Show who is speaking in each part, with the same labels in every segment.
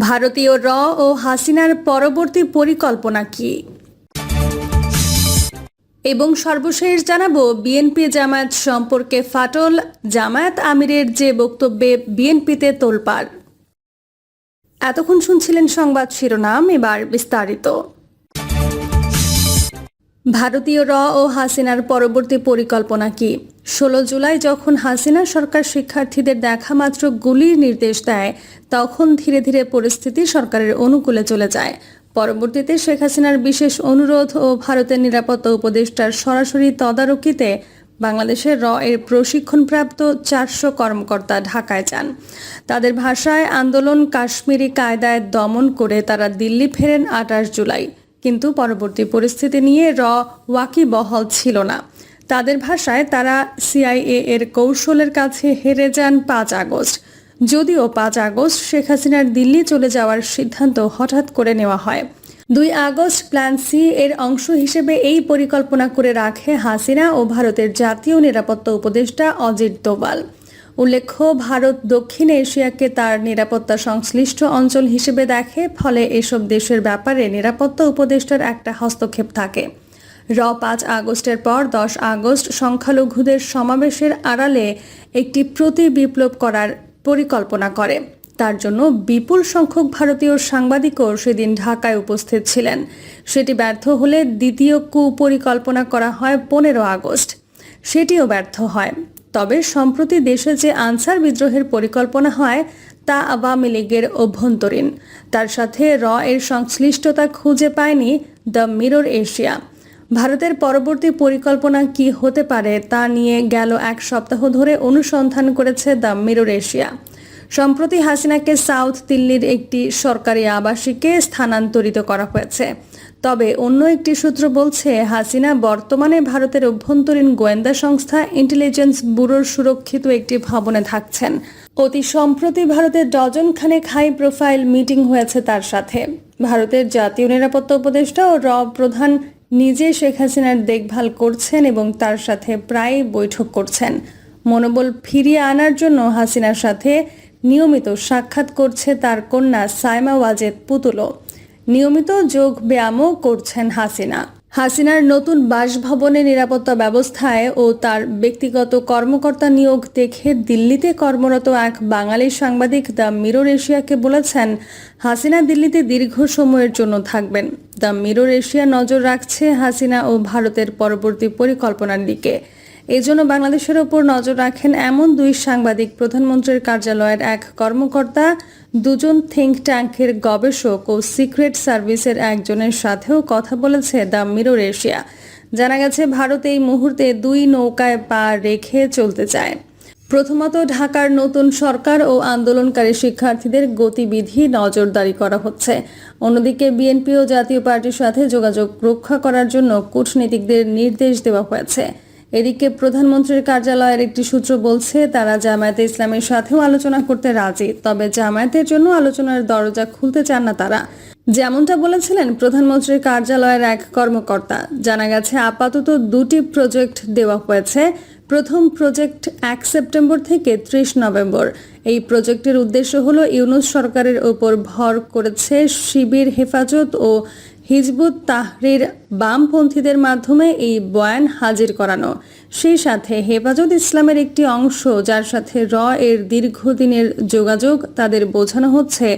Speaker 1: ভারতীয় র ও হাসিনার পরবর্তী পরিকল্পনা কি? এবং সর্বশেষ জানাব বিএনপি জামায়াত সম্পর্কে ফাটল, জামায়াত আমিরের যে বক্তব্যে বিএনপিতে তোলপাড়। এতক্ষণ শুনছিলেন সংবাদ শিরোনাম, এবার বিস্তারিত। ভারতীয় র ও হাসিনার পরবর্তী পরিকল্পনা কি? ষোলো জুলাই যখন হাসিনা সরকার শিক্ষার্থীদের দেখা মাত্র গুলির নির্দেশ দেয়, তখন ধীরে ধীরে পরিস্থিতি সরকারের অনুকূলে চলে যায়। পরবর্তীতে শেখ হাসিনার বিশেষ অনুরোধ ও ভারতের নিরাপত্তা উপদেষ্টার সরাসরি তদারকিতে বাংলাদেশের র এর প্রশিক্ষণপ্রাপ্ত চারশো কর্মকর্তা ঢাকায় যান। তাদের ভাষায় আন্দোলন কাশ্মীরি কায়দায় দমন করে তারা দিল্লি ফেরেন আঠাশ জুলাই। কিন্তু পরবর্তী পরিস্থিতি নিয়ে র ওয়াকিবহল ছিল না। তাদের ভাষায় তারা সিআইএ এর কৌশলের কাছে হেরে যান পাঁচ আগস্ট। যদিও পাঁচ আগস্ট শেখ হাসিনার দিল্লি চলে যাওয়ার সিদ্ধান্ত হঠাৎ করে নেওয়া হয়। দুই আগস্ট প্ল্যান সি এর অংশ হিসেবে এই পরিকল্পনা করে রাখে হাসিনা ও ভারতের জাতীয় নিরাপত্তা উপদেষ্টা অজিত দোভাল। উল্লেখ্য, ভারত দক্ষিণ এশিয়াকে তার নিরাপত্তা সংশ্লিষ্ট অঞ্চল হিসেবে দেখে, ফলে এসব দেশের ব্যাপারে নিরাপত্তা উপদেষ্টার একটা হস্তক্ষেপ থাকে। র পাঁচ আগস্টের পর দশ আগস্ট সংখ্যালঘুদের সমাবেশের আড়ালে একটি প্রতি বিপ্লব করার পরিকল্পনা করে। তার জন্য বিপুল সংখ্যক ভারতীয় সাংবাদিকও সেদিন ঢাকায় উপস্থিত ছিলেন। সেটি ব্যর্থ হলে দ্বিতীয় কুপরিকল্পনা করা হয় পনেরো আগস্ট। সেটিও ব্যর্থ হয়। তবে সম্প্রতি দেশে যে আনসার বিদ্রোহের পরিকল্পনা হয়, তা আওয়ামী লীগের অভ্যন্তরীণ। তার সাথে র এর সংশ্লিষ্টতা খুঁজে পায়নি দ্য মিরর এশিয়া। ভারতের পরবর্তী পরিকল্পনা কি হতে পারে তা নিয়ে গেল এক সপ্তাহ ধরে অনুসন্ধান করেছে দ্য মিরর এশিয়া। সম্প্রতি হাসিনাকে সাউথ দিল্লির একটি সরকারি আবাসিকে স্থানান্তরিত করা হয়েছে। তবে অন্য একটি সূত্র বলছে, হাসিনা বর্তমানে ভারতের অভ্যন্তরীণ গোয়েন্দা সংস্থা ইন্টেলিজেন্স ব্যুরোর সুরক্ষিত একটি ভবনে থাকছেন। অতি সম্প্রতি ভারতের ডজন খানেক হাই প্রোফাইল মিটিং হয়েছে তার সাথে। ভারতের জাতীয় নিরাপত্তা উপদেষ্টা ও র প্রধান নিজে শেখ হাসিনার দেখভাল করছেন এবং তার সাথে প্রায় বৈঠক করছেন। মনোবল ফিরিয়ে আনার জন্য হাসিনার সাথে নিয়মিত সাক্ষাৎ করছে তার কন্যা সাইমা ওয়াজেদ পুতুলো নিয়মিত যোগ ব্যায়ামও করছেন হাসিনা। হাসিনার নতুন বাসভবনে নিরাপত্তা ব্যবস্থায় ও তার ব্যক্তিগত কর্মকর্তা নিয়োগ দেখে দিল্লিতে কর্মরত এক বাঙালি সাংবাদিক দ্য মিরর এশিয়াকে বলেছেন, হাসিনা দিল্লিতে দীর্ঘ সময়ের জন্য থাকবেন। দ্য মিরর এশিয়া নজর রাখছে হাসিনা ও ভারতের পরবর্তী পরিকল্পনার দিকে। এজন্য বাংলাদেশের ওপর নজর রাখেন এমন দুই সাংবাদিক, প্রধানমন্ত্রীর কার্যালয়ের এক কর্মকর্তা, দুজন থিঙ্ক ট্যাঙ্কের গবেষক ও সিক্রেট সার্ভিসের একজনের সাথেও কথা বলেছে দ্য মিরর এশিয়া। জানা গেছে, ভারত এই মুহূর্তে দুই নৌকায় পা রেখে চলতে চায়। প্রথমত, ঢাকার নতুন সরকার ও আন্দোলনকারী শিক্ষার্থীদের গতিবিধি নজরদারি করা হচ্ছে। অন্যদিকে, বিএনপি ও জাতীয় পার্টির সাথে যোগাযোগ রক্ষা করার জন্য কূটনীতিকদের নির্দেশ দেওয়া হয়েছে। এদিকে প্রধানমন্ত্রীর কার্যালয়ের একটি সূত্র বলছে, তারা জামায়াতে ইসলামের সাথেও আলোচনা করতে রাজি, তবে জামায়াতের জন্য আলোচনার দরজা খুলতে চান না তারা। যেমনটা বলেছিলেন প্রধানমন্ত্রীর কার্যালয়ের এক কর্মকর্তা, জানা গেছে আপাতত দুটি প্রজেক্ট দেওয়া হয়েছে। প্রথম প্রজেক্ট এক সেপ্টেম্বর থেকে ত্রিশ নভেম্বর। এই প্রজেক্টের উদ্দেশ্য হল ইউনুস সরকারের ওপর ভর করেছে শিবির হেফাজত ও হিজবুত তাহরির বামপন্থীদের মাধ্যমে এই বয়ান হাজির করানো। সেই সাথে হেফাজত ইসলামের একটি অংশ, যার সাথে র এর দীর্ঘদিনের যোগাযোগ তাদের বোঝানো হচ্ছে।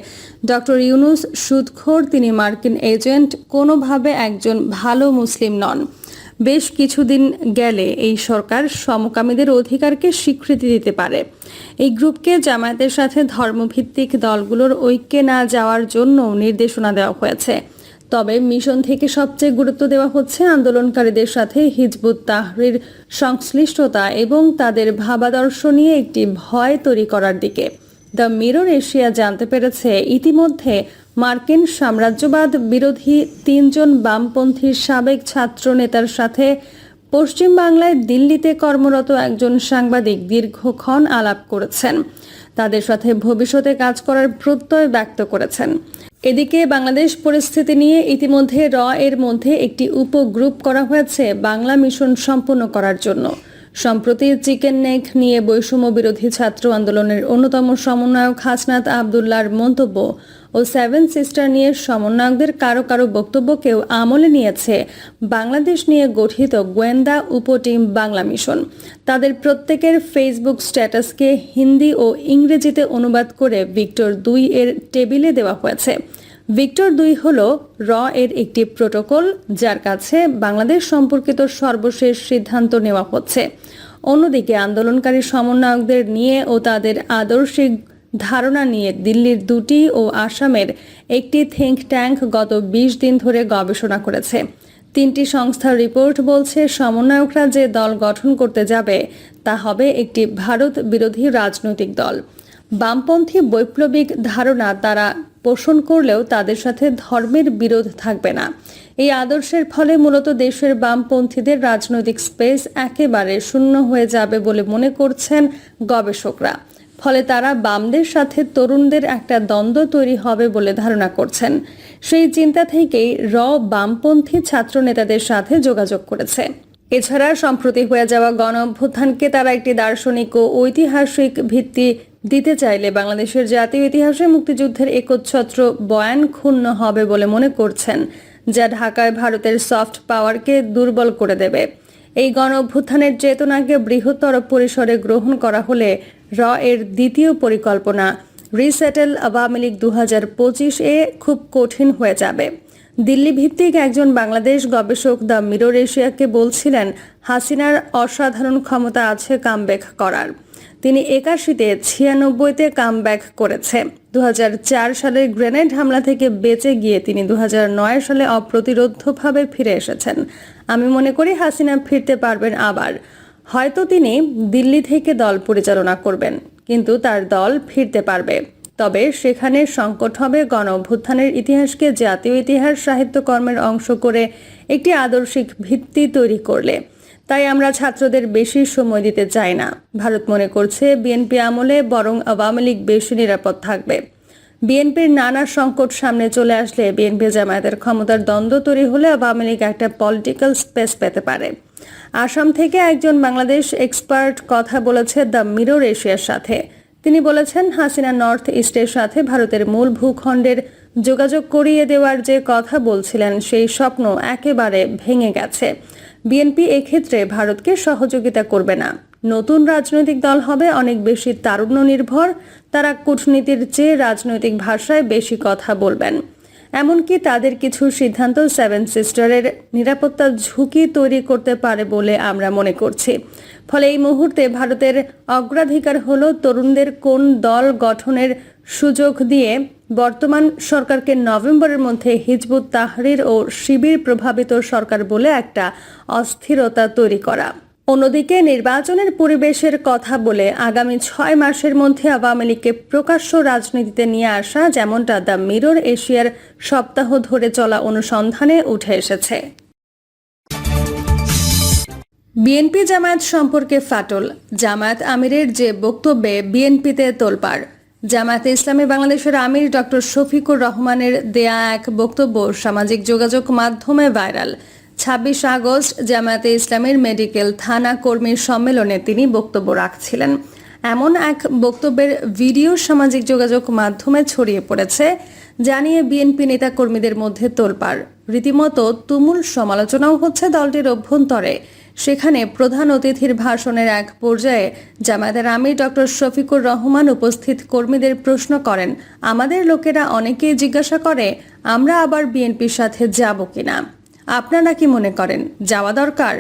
Speaker 1: ডক্টর ইউনুস সুদখোর, তিনি মার্কিন এজেন্ট, কোনোভাবে একজন ভালো মুসলিম নন। বেশ কিছুদিন গেলে এই সরকার সমকামীদের অধিকারকে স্বীকৃতি দিতে পারে। এই গ্রুপকে জামায়াতের সাথে ধর্মভিত্তিক দলগুলোর ঐক্যে না যাওয়ার জন্য নির্দেশনা দেওয়া হয়েছে। তবে মিশন থেকে সবচেয়ে গুরুত্ব দেওয়া হচ্ছে আন্দোলনকারীদের সাথে হিজবুত তাহরির সংশ্লিষ্টতা এবং তাদের ভাবাদর্শ নিয়ে একটি ভয় তৈরি করার দিকে। দ্য মিরর এশিয়া জানতে পেরেছে, ইতিমধ্যে মার্কিন সাম্রাজ্যবাদ বিরোধী তিনজন বামপন্থী সাবেক ছাত্র নেতার সাথে পশ্চিম বাংলায় দিল্লিতে কর্মরত একজন সাংবাদিক দীর্ঘক্ষণ আলাপ করেছেন। তাদের সাথে ভবিষ্যতে কাজ করার প্রত্যয় ব্যক্ত করেছেন। এদিকে বাংলাদেশ পরিস্থিতি নিয়ে ইতিমধ্যে র এর মধ্যে একটি উপগ্রুপ করা হয়েছে বাংলা মিশন সম্পন্ন করার জন্য। সম্প্রতি চিকেন নেক নিয়ে বৈষম্য বিরোধী ছাত্র আন্দোলনের অন্যতম সমন্বয়ক হাসনাত আবদুল্লার মন্তব্য ও সেভেন সিস্টার নিয়ে সমন্বয়কদের কারও কারও বক্তব্যকেও আমলে নিয়েছে বাংলাদেশ নিয়ে গঠিত গোয়েন্দা উপটিম বাংলা মিশন। তাদের প্রত্যেকের ফেসবুক স্ট্যাটাসকে হিন্দি ও ইংরেজিতে অনুবাদ করে ভিক্টর দুই এর টেবিলে দেওয়া হয়েছে। ভিক্টর দুই হল র এর একটি প্রোটোকল, যার কাছে বাংলাদেশ সম্পর্কিত সর্বশেষ সিদ্ধান্ত নেওয়া হচ্ছে। অন্যদিকে আন্দোলনকারী সমন্বয়কদের নিয়ে ও তাদের আদর্শিক ধারণা নিয়ে দিল্লির দুটি ও আসামের একটি থিঙ্ক ট্যাঙ্ক গত বিশ দিন ধরে গবেষণা করেছে। তিনটি সংস্থার রিপোর্ট বলছে, সমন্বয়করা যে দল গঠন করতে যাবে, তা হবে একটি ভারত বিরোধী রাজনৈতিক দল। বামপন্থী বৈপ্লবিক ধারণা তারা পোষণ করলেও তাদের সাথে ধর্মের বিরোধ থাকবে না। এই আদর্শের ফলে মূলত দেশের বামপন্থীদের রাজনৈতিক স্পেস একেবারে শূন্য হয়ে যাবে বলে মনে করছেন গবেষকরা। ফলে তারা বামদের সাথে তরুণদের একটা দ্বন্দ্ব তৈরি হবে বলে ধারণা করছেন। সেই চিন্তা থেকেই র বামপন্থী ছাত্র নেতাদের সাথে যোগাযোগ করেছে। এছাড়া সম্প্রতি হয়ে যাওয়া গণ অভ্যুত্থানকে তারা একটি দার্শনিক ও ঐতিহাসিক ভিত্তি দিতে চাইলে বাংলাদেশের জাতীয় ইতিহাসে মুক্তিযুদ্ধের একচ্ছত্র বয়ান ক্ষুণ্ণ হবে বলে মনে করছেন, যা ঢাকায় ভারতের সফট পাওয়ারকে দুর্বল করে দেবে। এই গণ অভ্যুত্থানের চেতনাকে বৃহত্তর পরিসরে গ্রহণ করা হলে র এর দ্বিতীয় পরিকল্পনা রিসেটেল আওয়ামী লীগ দু হাজার পঁচিশ এ খুব কঠিন হয়ে যাবে। দিল্লি ভিত্তিক একজন বাংলাদেশ গবেষক দ্য মিরর এশিয়াকে বলছিলেন, হাসিনার অসাধারণ ক্ষমতা আছে কামব্যাক করার। তিনি একাশিতে ছিয়ানব্বইতে কামব্যাক করেছে। দু সালের গ্রেনেড হামলা থেকে বেঁচে গিয়ে তিনি দু হাজার নয় সালে অপ্রতিরোধ্যভাবে ফিরে এসেছেন। আমি মনে করি হাসিনা ফিরতে পারবেন আবার। হয়তো তিনি দিল্লি থেকে দল পরিচালনা করবেন, কিন্তু তার দল ফিরতে পারবে। তবে সেখানে সংকট হবে গণ অভ্যুত্থানের ইতিহাসকে জাতীয় ইতিহাস সাহিত্যকর্মের অংশ করে একটি আদর্শিক ভিত্তি তৈরি করলে। তাই আমরা ছাত্রদের বেশি সময় দিতে চাই না। ভারত মনে করছে বিএনপি আমলে বরং আওয়ামী লীগ বেশি নিরাপদ থাকবে। বিএনপির নানা সংকট সামনে চলে আসলে বিএনপি জামায়াতের ক্ষমতার দ্বন্দ্ব তৈরি হলে আওয়ামী লীগ একটা পলিটিক্যাল স্পেস পেতে পারে। আসাম থেকে একজন বাংলাদেশ এক্সপার্ট কথা বলেছে দ্য মিরর এশিয়ার সাথে। তিনি বলেছেন, হাসিনা নর্থ ইস্টের সাথে ভারতের মূল ভূখণ্ডের যোগাযোগ করিয়ে দেওয়ার যে কথা বলছিলেন, সেই স্বপ্ন একেবারে ভেঙে গেছে। বিএনপি এক্ষেত্রে ভারতকে সহযোগিতা করবে না। নতুন রাজনৈতিক দল হবে অনেক বেশি তারুণ্য নির্ভর তারা কূটনীতির চেয়ে রাজনৈতিক ভাষায় বেশি কথা বলবেন। এমনকি তাদের কিছু সিদ্ধান্ত সেভেন সিস্টারের নিরাপত্তা ঝুঁকি তৈরি করতে পারে বলে আমরা মনে করছি। ফলে এই মুহূর্তে ভারতের অগ্রাধিকার হল তরুণদের কোন দল গঠনের সুযোগ দিয়ে বর্তমান সরকারকে নভেম্বরের মধ্যে হিজবুত তাহরির ও শিবির প্রভাবিত সরকার বলে একটা অস্থিরতা তৈরি করা। অন্যদিকে নির্বাচনের পরিবেশের কথা বলে আগামী ছয় মাসের মধ্যে আওয়ামী লীগকে প্রকাশ্য রাজনীতিতে নিয়ে আসা, যেমনটা দ্য মিরর এশিয়ার সপ্তাহ ধরে চলা অনুসন্ধানে উঠে এসেছে। বিএনপি জামায়াত সম্পর্কে ফাটল, জামায়াত আমিরের যে বক্তব্যে বিএনপিতে তোলপাড়। জামায়াতে ইসলামী বাংলাদেশের আমির ডক্টর শফিকুর রহমানের দেয়া এক বক্তব্য সামাজিক যোগাযোগ মাধ্যমে ভাইরাল। ছাব্বিশ আগস্ট জামায়াতে ইসলামের মেডিকেল থানা কর্মীর সম্মেলনে তিনি বক্তব্য রাখছিলেন। এমন এক বক্তব্যের ভিডিও সামাজিক যোগাযোগ মাধ্যমে ছড়িয়ে পড়েছে, জানিয়ে বিএনপি নেতা কর্মীদের মধ্যে তোলপাড়। রীতিমতো তুমুল সমালোচনাও হচ্ছে দলটির অভ্যন্তরে। সেখানে প্রধান অতিথির ভাষণের এক পর্যায়ে জামায়াতের আমির ডক্টর শফিকুর রহমান উপস্থিত কর্মীদের প্রশ্ন করেন, আমাদের লোকেরা অনেকেই জিজ্ঞাসা করে, আমরা আবার বিএনপির সাথে যাব কিনা? আপনারা কি মনে করেন, যাওয়া দরকার?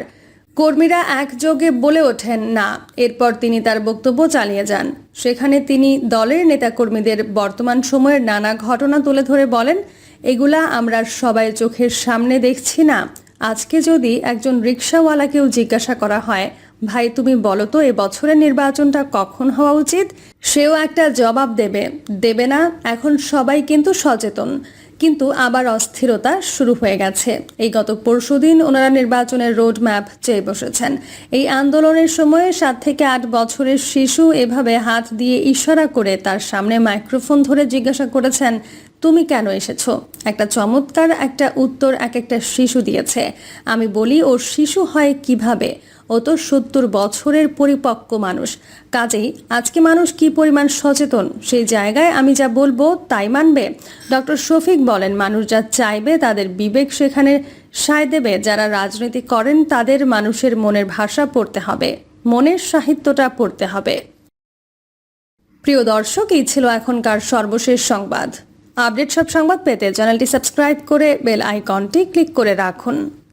Speaker 1: কর্মীরা একযোগে বলে ওঠেন, না। এরপর তিনি তার বক্তব্য চালিয়ে যান। সেখানে তিনি দলের নেতাকর্মীদের বর্তমান সময়ের নানা ঘটনা তুলে ধরে বলেন, এগুলা আমরা সবাই চোখের সামনে দেখছি না। আজকে যদি একজন রিক্সাওয়ালাকেও জিজ্ঞাসা করা হয়, ভাই, তুমি বলো তো এবছরের বছরের নির্বাচনটা কখন হওয়া উচিত? সেও একটা জবাব দেবে দেবে না, এখন সবাই কিন্তু সচেতন। কিন্তু আবার অস্থিরতা শুরু হয়ে গেছে। এই গত পরশুদিন ওনারা নির্বাচনের রোড ম্যাপ চেয়ে বসেছেন। এই আন্দোলনের সময়ে সাত থেকে আট বছরের শিশু এভাবে হাত দিয়ে ইশারা করে তার সামনে মাইক্রোফোন ধরে জিজ্ঞাসা করেছেন, তুমি কেন এসেছ? একটা চমৎকার একটা উত্তর এক একটা শিশু দিয়েছে। আমি বলি ও শিশু হয় কীভাবে? ও তো সত্তর বছরের পরিপক্ক মানুষ। কাজেই আজকে মানুষ কি পরিমাণ সচেতন? সেই জায়গায় আমি যা বলব তাই মানবে। ডক্টর শফিক বলেন, মানুষ যা চাইবে তাদের বিবেক সেখানে সায় দেবে। যারা রাজনীতি করেন তাদের মানুষের মনের ভাষা পড়তে হবে, মনের সাহিত্যটা পড়তে হবে। প্রিয় দর্শক, এই ছিল এখনকার সর্বশেষ সংবাদ। আপডেট সব সংবাদ পেতে চ্যানেলটি সাবস্ক্রাইব করে বেল আইকনটি ক্লিক করে রাখুন।